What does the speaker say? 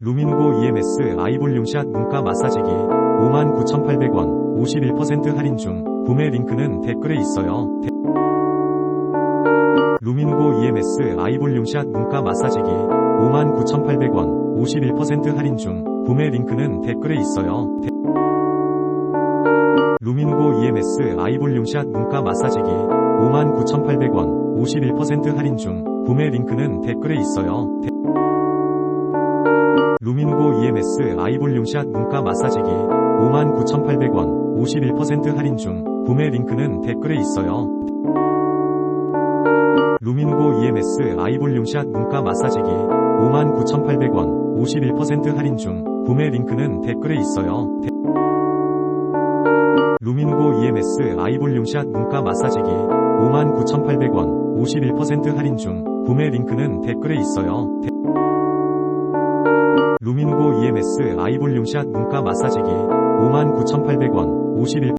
루미노고 EMS 아이볼륨샷 문가 마사지기 59,800원 51% 할인 중 구매 링크는 댓글에 있어요. 데- 루미노고 EMS 아이볼륨샷 문가 마사지기 59,800원 51% 할인 중 구매 링크는 댓글에 있어요. 데- 루미노고 EMS 아이볼륨샷 문가 마사지기 59,800원 51% 할인 중 구매 링크는 댓글에 있어요. 데- 루미노고 EMS 아이볼륨샷 문가 마사지기 59,800원 51% 할인 중 구매 링크는 댓글에 있어요. 루미노고 EMS 아이볼륨샷 문가 마사지기 59,800원 51% 할인 중 구매 링크는 댓글에 있어요. 데- 루미노고 EMS 아이볼륨샷 문가 마사지기 59,800원 51% 할인 중 구매 링크는 댓글에 있어요. 데- 루미노고 EMS 아이볼륨샷 문가 마사지기 59,800원 51